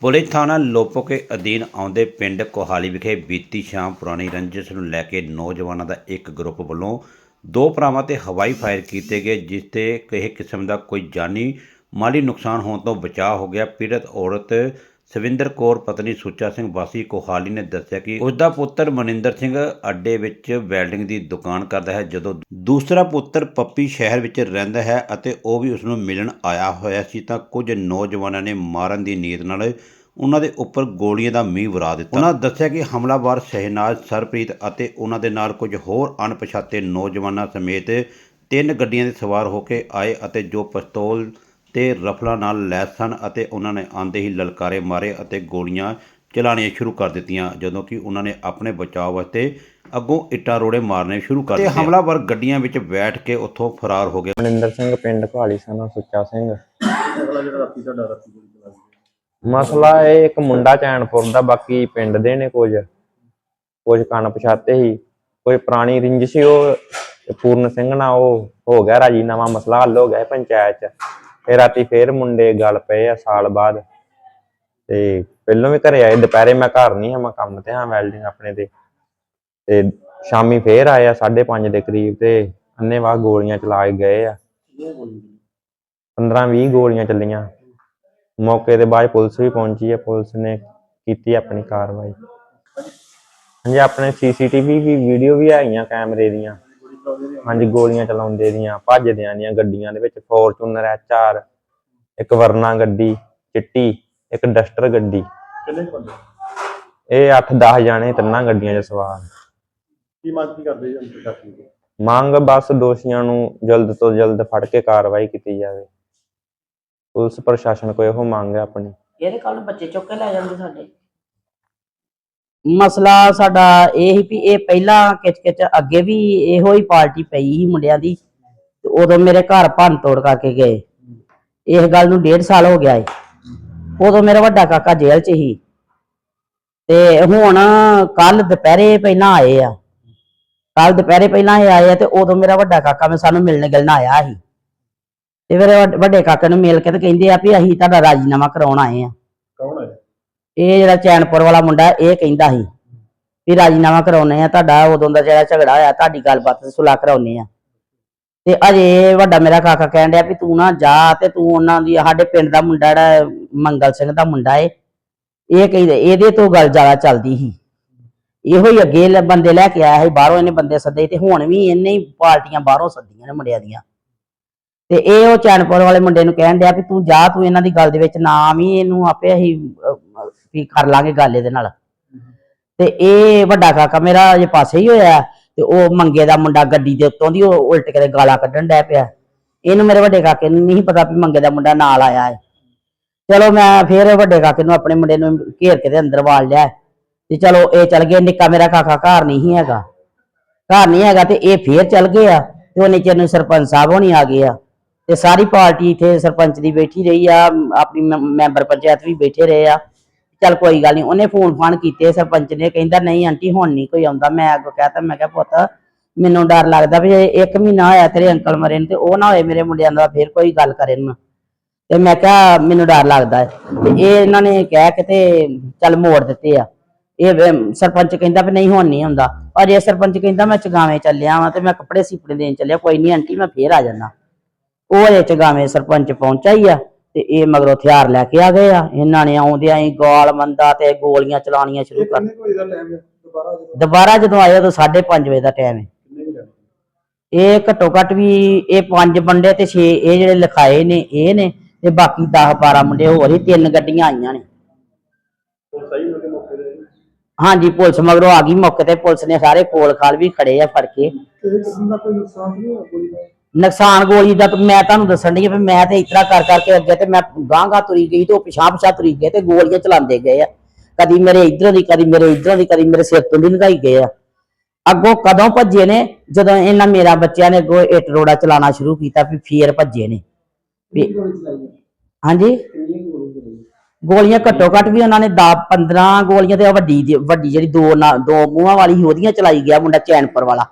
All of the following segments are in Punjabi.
ਪੁਲਿਸ ਥਾਣਾ ਲੋਪੋ ਕੇ ਅਧੀਨ ਆਉਂਦੇ ਪਿੰਡ ਕੋਹਾਲੀ ਵਿਖੇ ਬੀਤੀ ਸ਼ਾਮ ਪੁਰਾਣੀ ਰੰਜਿਸ਼ ਨੂੰ ਲੈ ਕੇ ਨੌਜਵਾਨਾਂ ਦਾ ਇੱਕ ਗਰੁੱਪ ਵੱਲੋਂ ਦੋ ਭਰਾਵਾਂ ਤੇ ਹਵਾਈ ਫਾਇਰ ਕੀਤੇ ਗਏ, ਜਿਸ ਤੇ ਕਿਸੇ ਕਿਸਮ ਦਾ ਕੋਈ ਜਾਨੀ ਮਾਲੀ ਨੁਕਸਾਨ ਹੋਣ ਤੋਂ ਬਚਾਅ ਹੋ ਗਿਆ। ਪੀੜਤ ਔਰਤ ਸਵਿੰਦਰ ਕੌਰ ਪਤਨੀ ਸੁੱਚਾ ਸਿੰਘ ਵਾਸੀ ਕੋਹਾਲੀ ਨੇ ਦੱਸਿਆ ਕਿ ਉਸ ਦਾ ਪੁੱਤਰ ਮਨਿੰਦਰ ਸਿੰਘ ਅੱਡੇ ਵਿੱਚ ਵੈਲਡਿੰਗ ਦੀ ਦੁਕਾਨ ਕਰਦਾ ਹੈ, ਜਦੋਂ ਦੂਸਰਾ ਪੁੱਤਰ ਪੱਪੀ ਸ਼ਹਿਰ ਵਿੱਚ ਰਹਿੰਦਾ ਹੈ ਅਤੇ ਉਹ ਵੀ ਉਸ ਨੂੰ ਮਿਲਣ ਆਇਆ ਹੋਇਆ ਸੀ ਤਾਂ ਕੁਝ ਨੌਜਵਾਨਾਂ ਨੇ ਮਾਰਨ ਦੀ ਨੀਅਤ ਨਾਲ ਉਹਨਾਂ ਦੇ ਉੱਪਰ ਗੋਲੀਆਂ ਦਾ ਮੀਂਹ ਵਰਾ ਦਿੱਤਾ। ਉਹਨਾਂ ਦੱਸਿਆ ਕਿ ਹਮਲਾਵਰ ਸ਼ਹਿਨਾਜ਼, ਸਰਪ੍ਰੀਤ ਅਤੇ ਉਹਨਾਂ ਦੇ ਨਾਲ ਕੁਝ ਹੋਰ ਅਣਪਛਾਤੇ ਨੌਜਵਾਨਾਂ ਸਮੇਤ ਤਿੰਨ ਗੱਡੀਆਂ ਦੇ ਸਵਾਰ ਹੋ ਕੇ ਆਏ ਅਤੇ ਜੋ ਪਿਸਤੌਲ ਤੇ ਰਫਲਾਂ ਨਾਲ ਲੈਸ ਸਨ ਅਤੇ ਉਹਨਾਂ ਨੇ ਆਂਦੇ ਹੀ ਲਲਕਾਰੇ ਮਾਰੇ ਅਤੇ ਗੋਲੀਆਂ ਚਲਾਉਣੀਆਂ ਸ਼ੁਰੂ ਕਰ ਦਿੱਤੀਆਂ ਜਦੋਂ ਕਿ ਉਹਨਾਂ ਨੇ ਆਪਣੇ ਬਚਾਅ ਵਾਸਤੇ ਅੱਗੋਂ ਇੱਟਾਂ ਰੋੜੇ ਮਾਰਨੇ ਸ਼ੁਰੂ ਕਰ ਦਿੱਤੇ। ਹਮਲਾਵਰ ਗੱਡੀਆਂ ਵਿੱਚ ਬੈਠ ਕੇ ਉੱਥੋਂ ਫਰਾਰ ਹੋ ਗਏ ਮਨਿੰਦਰ ਸਿੰਘ ਪਿੰਡ ਘਾਲੀ ਸਾਨਾ ਸੁੱਚਾ ਸਿੰਘ। ਮਸਲਾ ਇਹ ਇੱਕ ਮੁੰਡਾ ਚੈਨਪੁਰ ਦਾ ਬਾਕੀ ਪਿੰਡ ਦੇ ਨੇ ਕੁਝ। ਕੁਝ ਕੰਨ ਪਛਾਤੇ ਸੀ ਕੋਈ ਪੁਰਾਣੀ ਰਿੰਜ ਸੀ ਉਹ ਤੇ ਪੂਰਨ ਸਿੰਘ ਨਾਲ ਉਹ ਹੋ ਗਿਆ ਰਾਜੀਨਾਮਾ ਮਸਲਾ ਹੱਲ ਹੋ ਗਿਆ ਪੰਚਾਇਤ ਚ। ਤੇ ਰਾਤੀ ਫੇਰ ਮੁੰਡੇ ਗੱਲ ਪਏ ਆ ਸਾਲ ਬਾਅਦ। ਤੇ ਪਹਿਲਾਂ ਵੀ ਘਰੇ ਆਏ, ਦੁਪਹਿਰੇ ਮੈਂ ਘਰ ਨਹੀਂ ਹਾਂ ਮੈਂ ਕੰਮ ਤੇ, ਹਾਂ ਵੈਲਡਿੰਗ ਆਪਣੇ ਤੇ। ਤੇ ਸ਼ਾਮੀ ਫੇਰ ਆਏ ਆ 5:30 ਦੇ ਕਰੀਬ ਤੇ ਅੰਨੇਵਾਹ ਗੋਲੀਆਂ ਚਲਾ ਕੇ ਗਏ ਆ। 15 20 ਗੋਲੀਆਂ ਚੱਲੀਆਂ। ਮੌਕੇ ਤੇ ਬਾਅਦ ਪੁਲਿਸ ਵੀ ਪਹੁੰਚੀ ਹੈ ਪੁਲਿਸ ਨੇ ਕੀਤੀ ਆਪਣੀ ਕਾਰਵਾਈ। ਹਾਂਜੀ, ਆਪਣੇ ਸੀਸੀਟੀਵੀ ਵੀ, ਵੀਡੀਓ ਵੀ ਆਈਆਂ ਕੈਮਰੇ ਦੀਆਂ। ਹਾਂਜੀ ਗੋਲੀਆਂ ਚਲਾਉਂਦੇ ਦੀਆਂ ਭੱਜਦਿਆਂ ਦੀਆਂ ਗੱਡੀਆਂ ਦੇ ਵਿੱਚ ਫੋਰਚੂਨਰ ਐਚਆਰ ਇੱਕ ਵਰਨਾ ਗੱਡੀ ਚਿੱਟੀ ਇੱਕ ਡਸਟਰ ਗੱਡੀ। ਕਿੰਨੇ ਕੁ ਬੰਦੇ? ਇਹ 8-10 ਜਾਣੇ ਤਿੰਨਾਂ ਗੱਡੀਆਂ 'ਚ ਸਵਾਰ। ਕੀ ਮੰਗ ਕੀ ਕਰਦੇ ਜੀ ਪ੍ਰਸ਼ਾਸਨ ਤੋਂ ਮੰਗ ਬਸ ਦੋਸ਼ੀਆਂ ਨੂੰ ਜਲਦ ਤੋਂ ਜਲਦ ਫੜ ਕੇ ਕਾਰਵਾਈ ਕੀਤੀ ਜਾਵੇ। ਪੁਲਿਸ ਪ੍ਰਸ਼ਾਸਨ ਕੋਲ ਇਹੋ ਮੰਗ ਹੈ ਆਪਣੀ। ਇਹਦੇ ਕੱਲ ਬੱਚੇ ਚੁੱਕ ਕੇ ਲੈ ਜਾਂਦੇ ਸਾਡੇ। ਮਸਲਾ ਸਾਡਾ ਇਹ ਹੀ ਵੀ ਇਹ ਪਹਿਲਾਂ ਕਿਚ ਕਿਚ ਅੱਗੇ ਵੀ ਇਹੋ ਹੀ ਪਾਰਟੀ ਪਈ ਸੀ ਮੁੰਡਿਆਂ ਦੀ, ਤੇ ਉਦੋਂ ਮੇਰੇ ਘਰ ਭੰਨ ਤੋੜ ਕਰਕੇ ਗਏ। ਇਸ ਗੱਲ ਨੂੰ ਡੇਢ ਸਾਲ ਹੋ ਗਿਆ ਏ। ਉਦੋਂ ਮੇਰਾ ਵੱਡਾ ਕਾਕਾ ਜੇਲ੍ਹ 'ਚ ਸੀ। ਤੇ ਹੁਣ ਕੱਲ ਦੁਪਹਿਰੇ ਪਹਿਲਾਂ ਆਏ ਆ। ਕੱਲ ਦੁਪਹਿਰੇ ਪਹਿਲਾਂ ਇਹ ਆਏ ਆ ਤੇ ਉਦੋਂ ਮੇਰਾ ਵੱਡਾ ਕਾਕਾ ਮੈਂ ਸਾਨੂੰ ਮਿਲਣ ਗਿਲਣ ਆਇਆ ਸੀ। ਤੇ ਮੇਰੇ ਵੱਡੇ ਕਾਕੇ ਨੂੰ ਮਿਲ ਕੇ ਤੇ ਕਹਿੰਦੇ ਆ ਵੀ ਅਸੀਂ ਤੁਹਾਡਾ ਰਾਜੀਨਾਮਾ ਕਰਾਉਣ ਆਏ ਆ। ਇਹ ਜਿਹੜਾ ਚੈਨਪੁਰ ਵਾਲਾ ਮੁੰਡਾ ਇਹ ਕਹਿੰਦਾ ਸੀ ਵੀ ਰਾਜੀਨਾਮਾ ਕਰਾਉਨੇ ਆ, ਤੁਹਾਡਾ ਉਦੋਂ ਦਾ ਜਿਹੜਾ ਝਗੜਾ ਹੋਇਆ, ਤੁਹਾਡੀ ਗੱਲਬਾਤ ਸੁਲਾ ਕਰਾਉਨੇ ਆ। ਤੇ ਅਜੇ ਵੱਡਾ ਮੇਰਾ ਕਾਕਾ ਕਹਿਣ ਡਿਆ ਵੀ ਤੂੰ ਨਾ ਜਾ ਤੇ ਤੂੰ ਉਹਨਾਂ ਦੀ, ਸਾਡੇ ਪਿੰਡ ਦਾ ਮੁੰਡਾ ਜਿਹੜਾ ਮੰਗਲ ਸਿੰਘ ਦਾ ਮੁੰਡਾ ਏ, ਇਹ ਕਹਿੰਦੇ, ਇਹਦੇ ਤੋਂ ਗੱਲ ਜ਼ਿਆਦਾ ਚੱਲਦੀ ਸੀ। ਇਹੋ ਹੀ ਅੱਗੇ ਬੰਦੇ ਲੈ ਕੇ ਆਇਆ ਸੀ, ਬਾਹਰੋਂ ਇਹਨੇ ਬੰਦੇ ਸੱਦੇ ਤੇ ਹੁਣ ਵੀ ਇਹਨੇ ਹੀ ਪਾਰਟੀਆਂ ਬਾਹਰੋਂ ਸੱਦੀਆਂ ਨੇ ਮੁੰਡਿਆਂ ਦੀਆਂ। ਤੇ ਇਹ ਉਹ ਚੈਨਪੁਰ ਵਾਲੇ ਮੁੰਡੇ ਨੂੰ ਕਹਿਣ ਡਿਆ ਵੀ ਤੂੰ ਜਾ, ਤੂੰ ਇਹਨਾਂ ਦੀ ਗੱਲ ਦੇ ਵਿੱਚ ਨਾ ਆਵੀਂ, ਇਹਨੂੰ ਆਪੇ ਅਸੀਂ ਵੀ ਕਰ ਲਾਂਗੇ ਗੱਲ ਇਹਦੇ ਨਾਲ। ਤੇ ਇਹ ਵੱਡਾ ਕਾਕਾ ਮੇਰਾ ਅਜੇ ਪਾਸੇ ਹੀ ਹੋਇਆ ਤੇ ਉਹ ਮੰਗੇ ਦਾ ਮੁੰਡਾ ਗੱਡੀ ਦੇ ਉੱਤੋਂ ਦੀ ਉਹ ਉਲਟ ਕੇ ਤੇ ਗਾਲਾਂ ਕੱਢਣ ਡਿਆ ਪਿਆ। ਇਹਨੂੰ ਮੇਰੇ ਵੱਡੇ ਕਾਕੇ ਨੂੰ ਨਹੀਂ ਪਤਾ ਵੀ ਮੰਗੇ ਦਾ ਮੁੰਡਾ ਨਾਲ ਆਇਆ ਹੈ। ਚਲੋ ਮੈਂ ਫੇਰ ਵੱਡੇ ਕਾਕੇ ਨੂੰ ਆਪਣੇ ਮੁੰਡੇ ਨੂੰ ਘੇਰ ਕੇ ਤੇ ਅੰਦਰ ਵਾਲ ਲਿਆ ਤੇ ਚਲੋ ਇਹ ਚੱਲ ਗਏ ਨਿੱਕਾ ਮੇਰਾ ਕਾਕਾ ਘਰ ਨਹੀਂ ਹੈਗਾ। ਘਰ ਨਹੀਂ ਹੈਗਾ ਤੇ ਇਹ ਫੇਰ ਚੱਲ ਗਏ ਆ ਤੇ ਉਹ ਨੀਚੇ ਨੂੰ ਸਰਪੰਚ ਸਾਹਿਬ ਹੋਣੀ ਆ ਗਏ ਆ। ਤੇ ਸਾਰੀ ਪਾਰਟੀ ਇੱਥੇ ਸਰਪੰਚ ਦੀ ਬੈਠੀ ਰਹੀ ਆ, ਆਪਣੀ ਮੈਂਬਰ ਪੰਚਾਇਤ ਵੀ ਬੈਠੇ ਰਹੇ ਆ। ਚੱਲ ਕੋਈ ਗੱਲ ਨਹੀਂ ਉਹਨੇ ਫੋਨ ਫਾਨ ਕੀਤੇ ਸਰਪੰਚ ਨੇ, ਕਹਿੰਦਾ ਨਹੀਂ ਆਂਟੀ ਹੁਣ ਨਹੀਂ ਕੋਈ ਆਉਂਦਾ। ਮੈਂ ਅੱਗੋਂ ਕਹਤਾ ਮੈਂ ਕਿਹਾ ਪੁੱਤ, ਮੈਨੂੰ ਡਰ ਲੱਗਦਾ ਵੀ ਇਹ ਇੱਕ ਮਹੀਨਾ ਹੋਇਆ ਤੇਰੇ ਅੰਕਲ ਮਰੇ ਨੂੰ ਤੇ ਉਹ ਨਾ ਹੋਏ ਮੇਰੇ ਮੁੰਡਿਆਂ ਦਾ, ਫਿਰ ਕੋਈ ਗੱਲ ਕਰੇ ਨਾ। ਤੇ ਮੈਂ ਕਿਹਾ ਮੈਨੂੰ ਡਰ ਲੱਗਦਾ ਹੈ। ਤੇ ਇਹ ਇਹਨਾਂ ਨੇ ਕਹਿ ਕੇ ਤੇ ਚੱਲ ਮੋੜ ਦਿੱਤੇ ਆ। ਇਹ ਵੇ- ਸਰਪੰਚ ਕਹਿੰਦਾ ਵੀ ਨਹੀਂ ਹੁਣ ਨਹੀਂ ਹੁੰਦਾ ਔਰ ਇਹ ਸਰਪੰਚ ਕਹਿੰਦਾ ਮੈਂ ਚਗਾਵੇਂ ਚੱਲਿਆ ਵਾਂ ਤੇ ਮੈਂ ਕੱਪੜੇ ਸੀਪੜੇ ਦੇਣ ਚੱਲਿਆ, ਕੋਈ ਨਹੀਂ ਆਂਟੀ ਮੈਂ ਫੇਰ ਆ ਜਾਣਾ ਉਹ ਇਹ ਚਗਾਵੇਂ ਸਰਪੰਚ ਪਹੁੰਚਾ ਹੀ ਆ। ਤੇ ਇਹ ਮਗਰੋਂ ਹਥਿਆਰ ਲੈ ਕੇ ਆ ਗਏ ਆ। ਇਹਨਾਂ ਨੇ ਆਉਂਦਿਆਂ ਹੀ ਗਾਲ ਮੰਦਾ ਤੇ ਗੋਲੀਆਂ ਚਲਾਉਣੀਆਂ ਸ਼ੁਰੂ ਕਰ ਕਿੰਨੇ ਕੋਈ ਦਾ ਟਾਈਮ ਦੁਬਾਰਾ ਜਦੋਂ? ਦੁਬਾਰਾ ਜਦੋਂ ਆਏ ਉਦੋਂ 5:30 ਵਜੇ ਦਾ ਟਾਈਮ ਹੈ। ਕਿੰਨੇ ਕੁ ਜਾਣੇ ਇਹ ਘੱਟੋ ਘੱਟ ਵੀ ਇਹ ਪੰਜ ਬੰਦੇ ਤੇ 6 ਇਹ ਜਿਹੜੇ ਲਿਖਾਏ ਨੇ ਇਹ ਨੇ ਤੇ ਬਾਕੀ 10 12 ਮੁੰਡੇ ਹੋਰ ਹੀ ਤਿੰਨ ਗੱਡੀਆਂ ਆਈਆਂ ਨੇ। ਉਹ ਸਹੀ ਮਿਲ ਕੇ ਮੌਕੇ ਤੇ? ਹਾਂਜੀ ਪੁਲਿਸ ਮਗਰੋਂ ਆ ਗਈ। ਮੌਕੇ ਤੇ ਪੁਲਿਸ ਨੇ ਸਾਰੇ ਕੋਲ ਖਾਲ ਵੀ ਖੜੇ ਆ ਫੜ ਕੇ। ਕਿਸੇ ਕਿਸਮ ਦਾ ਕੋਈ ਨੁਕਸਾਨ ਨਹੀਂ ਹੋਇਆ ਗੋਲੀ ਦਾ ਨੁਕਸਾਨ ਗੋਲੀ ਦਾ ਤਾਂ ਮੈਂ ਤੁਹਾਨੂੰ ਦੱਸਣ ਦੀ ਵੀ ਮੈਂ ਤੇ ਇਤਰਾ ਕਰ ਕਰਕੇ ਅੱਗੇ ਤੇ ਮੈਂ ਗਾਂਗਾ ਤੁਰੀ ਗਈ ਤੇ ਉਹ ਪਿਛਾਂ ਪਿਛਾਂ ਤੁਰੀ ਗਏ ਤੇ ਗੋਲੀਆਂ ਚਲਾਉਂਦੇ ਗਏ ਆ। ਕਦੀ ਮੇਰੇ ਇਧਰੋਂ ਦੀ ਕਦੀ ਮੇਰੇ ਇਧਰੋਂ ਦੀ ਕਦੀ ਮੇਰੇ ਸਿਰ ਤੋਂ ਦੀ ਲੰਘਾਈ ਗਏ ਆ। ਅੱਗੋਂ ਕਦੋਂ ਭੱਜੇ ਨੇ? ਜਦੋਂ ਇਹਨਾਂ ਮੇਰਾ ਬੱਚਿਆਂ ਨੇ ਅੱਗੋਂ ਇੱਟ ਰੋੜਾ ਚਲਾਉਣਾ ਸ਼ੁਰੂ ਕੀਤਾ ਵੀ ਫੇਰ ਭੱਜੇ ਨੇ। ਵੀ ਹਾਂਜੀ? ਗੋਲੀਆਂ ਘੱਟੋ ਘੱਟ ਵੀ ਉਹਨਾਂ ਨੇ 10 15 ਗੋਲੀਆਂ ਤੇ ਵੱਡੀ ਦੀ- ਵੱਡੀ ਜਿਹੜੀ ਦੋ ਨਾ- ਦੋ ਮੂੰਹਾਂ ਵਾਲੀ ਸੀ ਉਹਦੀਆਂ ਚਲਾਈ ਗਿਆ ਮੁੰਡਾ ਚੈਨਪੁਰ ਵਾਲਾ।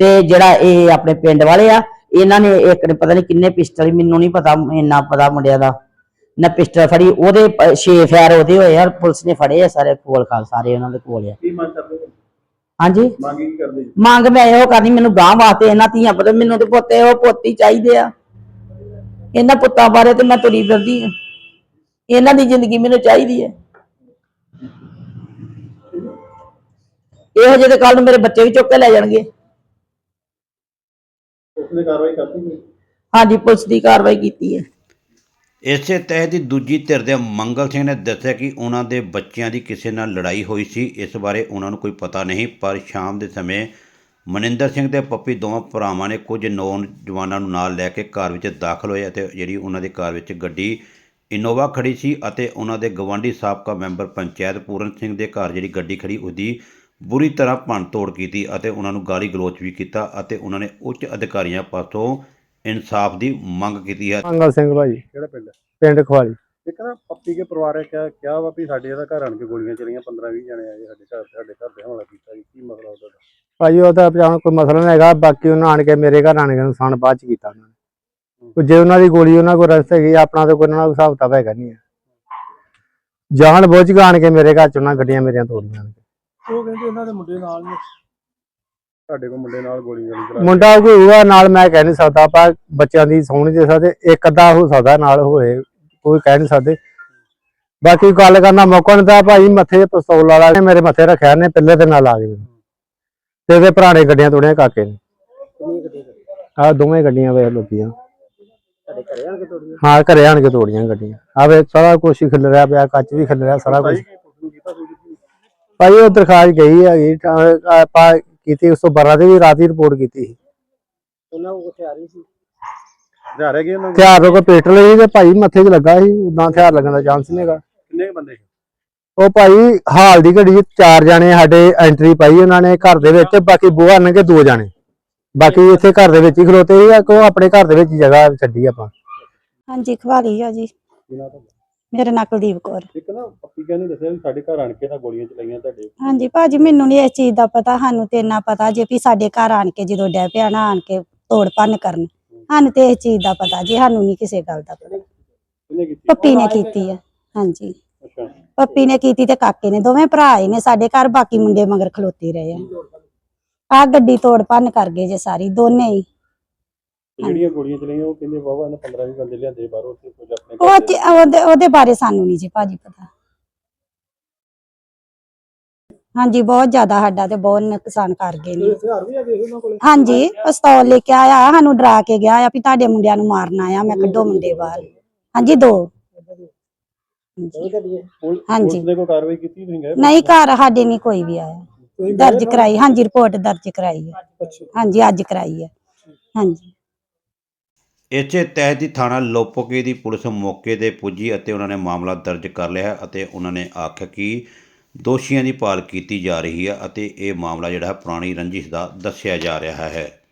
ਤੇ ਜਿਹੜਾ ਇਹ ਆਪਣੇ ਪਿੰਡ ਵਾਲੇ ਆ ਇਹਨਾਂ ਨੇ ਇੱਕ ਨੇ ਪਤਾ ਨਹੀਂ ਕਿੰਨੇ ਪਿਸਟਲ ਮੈਨੂੰ ਨਹੀਂ ਪਤਾ ਇੰਨਾ ਪਤਾ ਮੁੰਡਿਆਂ ਦਾ। ਨਾ ਪਿਸਟਲ ਫੜੀ ਉਹਦੇ ਪ- ਛੇ ਫੈਰ ਉਹਦੇ ਹੋਏ ਆ ਪੁਲਿਸ ਨੇ ਫੜੇ ਆ ਸਾਰੇ ਕੋਲ ਖਾਲ ਸਾਰੇ ਉਹਨਾਂ ਦੇ ਕੋਲ ਆ। ਹਾਂਜੀ? ਮੰਗ ਮੈਂ ਇਹੋ ਕਰਨੀ ਮੈਨੂੰ ਗਾਂ ਵਾਸਤੇ ਇਹਨਾਂ ਧੀਆਂ ਪੁੱਤ ਮੈਨੂੰ ਤੇ ਪੁੱਤੇ ਉਹ ਪੋਤੀ ਚਾਹੀਦੇ ਆ। ਇਹਨਾਂ ਪੁੱਤਾਂ ਬਾਰੇ ਤੇ ਮੈਂ ਤੁਰੀ ਫਿਰਦੀ ਆ। ਇਹਨਾਂ ਦੀ ਜ਼ਿੰਦਗੀ ਮੈਨੂੰ ਚਾਹੀਦੀ ਹੈ ਇਹੋ ਜਿਹੇ ਕੱਲ ਨੂੰ ਮੇਰੇ ਬੱਚੇ ਵੀ ਚੁੱਕ ਕੇ ਲੈ ਜਾਣਗੇ। ਉਸਨੇ ਕਾਰਵਾਈ ਕਰਤੀ ਕੋਈ? ਹਾਂਜੀ ਪੁਲਿਸ ਦੀ ਕਾਰਵਾਈ ਕੀਤੀ ਹੈ। ਇਸੇ ਤਹਿਤ ਹੀ ਦੂਜੀ ਧਿਰ ਦੇ ਮੰਗਲ ਸਿੰਘ ਨੇ ਦੱਸਿਆ ਕਿ ਉਹਨਾਂ ਦੇ ਬੱਚਿਆਂ ਦੀ ਕਿਸੇ ਨਾਲ ਲੜਾਈ ਹੋਈ ਸੀ। ਇਸ ਬਾਰੇ ਉਹਨਾਂ ਨੂੰ ਕੋਈ ਪਤਾ ਨਹੀਂ ਪਰ ਸ਼ਾਮ ਦੇ ਸਮੇਂ ਮਨਿੰਦਰ ਸਿੰਘ ਤੇ ਪੱਪੀ ਦੋਵਾਂ ਭਰਾਵਾਂ ਨੇ ਕੁਝ ਨੌਜਵਾਨਾਂ ਨੂੰ ਨਾਲ ਲੈ ਕੇ ਘਰ ਵਿੱਚ ਦਾਖਲ ਹੋਏ ਅਤੇ ਜਿਹੜੀ ਉਹਨਾਂ ਦੇ ਘਰ ਵਿੱਚ ਗੱਡੀ ਇਨੋਵਾ ਖੜੀ ਸੀ ਅਤੇ ਉਹਨਾਂ ਦੇ ਗਵਾਂਢੀ ਸਾਬਕਾ ਮੈਂਬਰ ਪੰਚਾਇਤ ਪੂਰਨ ਸਿੰਘ ਦੇ ਘਰ ਜਿਹੜੀ ਗੱਡੀ ਖੜੀ ਉਹਦੀ ਬੁਰੀ ਤਰ੍ਹਾਂ ਭੰਨਤੋੜ ਕੀਤੀ ਅਤੇ ਉਹਨਾਂ ਨੂੰ ਗਾਲੀ ਗਲੋਚ ਵੀ ਕੀਤਾ ਅਤੇ ਉਹਨਾਂ ਨੇ ਉੱਚ ਅਧਿਕਾਰੀਆਂ ਪਾਸੋਂ ਇਨਸਾਫ ਦੀ ਮੰਗ ਕੀਤੀ ਹੈ। ਮੰਗਲ ਸਿੰਘ ਭਾਜੀ। ਕਿਹੜਾ ਪਿੰਡ ਹੈ? ਪਿੰਡ ਖਵਾਲੀ ਇੱਕ ਨਾ ਪੱਪੀ ਕੇ ਪਰਿਵਾਰ ਹੈ ਕਿਹਾ ਵਾ ਵੀ ਸਾਡੇ ਇਹਦਾ ਘਰ ਆਣ ਕੇ ਗੋਲੀਆਂ ਚਲੀਆਂ 15 20 ਜਣੇ ਆਏ ਸਾਡੇ ਘਰ ਸਾਡੇ ਘਰ ਤੇ ਹਮਲਾ ਕੀਤਾ ਜੀ। ਕੀ ਮਸਲਾ ਉਹਦਾ? ਦਾ? ਭਾਜੀ ਉਹਦਾ ਪਛਾਣ ਕੋਈ ਮਸਲਾ ਨਹੀਂ ਹੈਗਾ ਬਾਕੀ ਉਹਨਾਂ ਆਣ ਕੇ ਮੇਰੇ ਘਰ ਆਣ ਕੇ ਨੁਕਸਾਨ ਬਾਅਦ ਚ ਕੀਤਾ ਉਹਨਾਂ ਨੇ। ਕੋਈ ਜੇ ਉਹਨਾਂ ਦੀ ਗੋਲੀ ਉਹਨਾਂ ਕੋਲ ਰਸਤ ਹੈਗੀ ਆਪਣਾ ਤਾਂ ਕੋਈ ਉਹਨਾਂ ਦਾ ਹਿਸਾਬ ਕਿਤਾਬ ਹੈਗਾ ਨਹੀਂ ਹੈ। ਜਾਣ ਬੁੱਝ ਕੇ ਆਣ ਕੇ ਮੇਰੇ ਘਰ ਚ ਉਹਨਾਂ ਗੱਡੀਆਂ ਮੇਰੀਆਂ ਤੋੜੀਆਂ ਨੇ। ਉਹ ਕਹਿੰਦੇ ਇਹਨਾਂ ਦੇ ਮੁੰਡੇ ਨਾਲ ਨੇ ਸਾਡੇ ਕੋਲ ਮੁੰਡੇ ਨਾਲ ਗੋਲੀ ਗੋਲੀ ਚਲਾ ਮੁੰਡਾ ਕੋਈ ਹੋਊਗਾ ਨਾਲ ਮੈਂ ਕਹਿ ਨਹੀਂ ਸਕਦਾ ਆਪਾਂ ਬੱਚਿਆਂ ਦੀ ਸੌਣ ਦੇ ਸਕਦੇ ਇੱਕ ਅੱਧਾ ਹੋ ਸਕਦਾ ਨਾਲ ਹੋਏ ਕੋਈ ਕਹਿ ਨਹੀਂ ਸਕਦੇ। ਬਾਕੀ ਗੱਲ ਕਰਨਾ ਮੌਕਾ ਨਹੀਂ ਤਾਂ ਭਾਈ ਮੱਥੇ 'ਤੇ ਪਿਸਤੌਲ ਵਾਲਾ ਨੇ ਮੇਰੇ ਮੱਥੇ ਰੱਖਿਆ ਨੇ ਪਿੱਲੇ ਦੇ ਨਾਲ ਆ ਗਏ। ਤੇ ਇਹਦੇ ਨੇ ਗੱਡੀਆਂ ਤੋੜੀਆਂ ਕਾਕੇ ਨੇ। ਆ ਦੋਵੇਂ ਗੱਡੀਆਂ ਵੇਖ ਲੋਕੀਆਂ। ਹਾਂ ਘਰੇ ਆਣ ਕੇ ਤੋੜੀਆਂ ਗੱਡੀਆਂ। ਆ ਵੇ ਸਾਰਾ ਕੁਝ ਹੀ ਖਿਲ ਰਿਹਾ ਪਿਆ ਕੱਚ ਵੀ ਖਿਲ ਰਿਹਾ ਸਾਰਾ ਕੁਝ ਭਾਈ ਉਹ ਦਰਖਾਸਤ ਗਈ ਹੈਗੀ ਤਾਂ ਆਪਾਂ ਕੀਤੀ 112 ਤੇ ਵੀ ਰਾਤ ਰਿਪੋਰਟ ਕੀਤੀ ਸੀ। ਉਹਨਾਂ ਕੋਲ ਹਥਿਆਰ ਹੀ ਸੀ। ਹਥਿਆਰ ਹੈਗੇ ਉਹਨਾਂ ਕੋਲ? ਹਥਿਆਰ ਉਹ ਪੇਟ ਲਈ ਤੇ ਭਾਈ ਮੱਥੇ 'ਚ ਲੱਗਾ ਸੀ ਉਦਾਂ ਹਥਿਆਰ ਲੱਗਣ ਦਾ ਚਾਂਸ ਨਹੀਂ ਹੈਗਾ। ਕਿੰਨੇ ਕੁ ਬੰਦੇ ਸੀ? ਉਹ ਭਾਈ ਹਾਲ ਦੀ ਘੜੀ 'ਚ ਚਾਰ ਜਾਣੇ ਸਾਡੇ ਐਂਟਰੀ ਪਾਈ ਉਹਨਾਂ ਨੇ ਘਰ ਦੇ ਵਿੱਚ ਬਾਕੀ ਬੂਹਾ ਨੰਗੇ ਦੋ ਜਾਣੇ। ਬਾਕੀ ਇੱਥੇ ਘਰ ਦੇ ਵਿੱਚ ਹੀ ਖਲੋਤੇ ਸੀ ਆ ਕੋ ਆਪਣੇ ਘਰ ਦੇ ਵਿੱਚ ਹੀ ਜਗ੍ਹਾ ਛੱਡੀ ਆਪਾਂ। ਹਾਂਜੀ ਖਵਾਲੀ ਆ ਜੀ। ਬਿਨਾਂ ਤੋਂ ਮੇਰਾ ਨਾਂ ਕੁਲਦੀਪ ਕੌਰ। ਇੱਕ ਨਾ ਪੱਪੀ ਕਹਿੰਦੇ ਦੱਸਿਆ ਵੀ ਸਾਡੇ ਘਰ ਆਣ ਕੇ ਤਾਂ ਗੋਲੀਆਂ ਚਲਾਈਆਂ ਤੁਹਾਡੇ। ਹਾਂਜੀ ਭਾਜੀ ਮੈਨੂੰ ਨਹੀਂ ਇਸ ਚੀਜ਼ ਦਾ ਪਤਾ ਸਾਨੂੰ ਤੇ ਇੰਨਾ ਪਤਾ ਜੇ ਵੀ ਸਾਡੇ ਘਰ ਆਣ ਕੇ ਜਦੋਂ ਡੈ ਪਿਆ ਨਾ ਆਣ ਕੇ ਤੋੜ ਭੰਨ ਕਰਨ। ਸਾਨੂੰ ਤੇ ਇਸ ਚੀਜ਼ ਦਾ ਪਤਾ ਜੀ ਸਾਨੂੰ ਨਹੀਂ ਕਿਸੇ ਗੱਲ ਦਾ ਪਤਾ। ਕੀਤੀ? ਪੱਪੀ ਨੇ ਕੀਤੀ ਆ। ਹਾਂਜੀ। ਅੱਛਾ। ਪੱਪੀ ਨੇ ਕੀਤੀ ਤੇ ਕਾਕੇ ਨੇ ਦੋਵੇਂ ਭਰਾ ਹੀ ਨੇ ਸਾਡੇ ਘਰ ਬਾਕੀ ਮੁੰਡੇ ਮਗਰ ਖਲੋਤੇ ਰਹੇ ਆ। ਆ ਗੱਡੀ ਤੋੜ ਭੰਨ ਕਰ ਗਏ ਜੇ ਸਾਰੀ ਦੋਨੇ ਹੀ। ਤੇ ਜਿਹੜੀਆਂ ਗੋਲੀਆਂ ਚਲਾਈਆਂ ਉਹ ਕਹਿੰਦੇ ਵਾਵਾ ਇਹਨਾਂ 15 20 ਬੰਦੇ ਲਿਆਂਦੇ ਬਾਹਰੋਂ ਤੇ ਕੁਝ ਆਪਣੇ ਉਹ ਤੇ- ਉਹਦੇ ਉਹਦੇ ਬਾਰੇ ਸਾਨੂੰ ਨਹੀਂ ਜੀ ਭਾਜੀ ਪਤਾ। ਹਾਂਜੀ ਬਹੁਤ ਜ਼ਿਆਦਾ ਸਾਡਾ ਤੇ ਬਹੁਤ ਨੁਕਸਾਨ ਕਰ ਗਏ ਨੇ। ਹਥਿਆਰ ਵੀ ਉਹਨਾਂ ਕੋਲੇ? ਹਾਂਜੀ ਪਿਸਤੌਲ ਲੈ ਕੇ ਆਇਆ ਸਾਨੂੰ ਡਰਾ ਕੇ ਗਿਆ ਆ ਵੀ ਤੁਹਾਡੇ ਮੁੰਡਿਆਂ ਨੂੰ ਮਾਰਨ ਆਇਆ ਮੈਂ ਕੱਢੋ ਮੁੰਡੇ ਬਾਹਰ। ਹਾਂਜੀ ਦੋ। ਪੁਲ- ਹਾਂਜੀ। ਪੁਲਿਸ ਨੇ ਕੋਈ ਕਾਰਵਾਈ ਕੀਤੀ ਤੁਸੀਂ ਗਏ? ਨਹੀਂ ਘਰ ਸਾਡੇ ਨਹੀਂ ਕੋਈ ਵੀ ਆਇਆ। ਦਰਜ ਕਰਾਈ ਹਾਂਜੀ ਰਿਪੋਰਟ ਦਰਜ ਕਰਾਈ ਹੈ। ਹਾਂਜੀ ਅੱਜ ਕਰਾਈ ਹੈ। ਹਾਂਜੀ। ਇਸੇ ਤਹਿਤ ਹੀ ਥਾਣਾ ਲੋਪੋਕੇ ਦੀ ਪੁਲਿਸ ਮੌਕੇ ਤੇ ਪੁੱਜੀ ਅਤੇ ਉਹਨਾਂ ਨੇ ਮਾਮਲਾ ਦਰਜ ਕਰ ਲਿਆ ਅਤੇ ਉਹਨਾਂ ਨੇ ਆਖਿਆ ਕਿ ਦੋਸ਼ੀਆਂ ਦੀ ਭਾਲ ਕੀਤੀ ਜਾ ਰਹੀ ਹੈ ਅਤੇ ਇਹ ਮਾਮਲਾ ਜਿਹੜਾ ਹੈ ਪੁਰਾਣੀ ਰੰਜਿਸ਼ ਦਾ ਦੱਸਿਆ ਜਾ ਰਿਹਾ ਹੈ।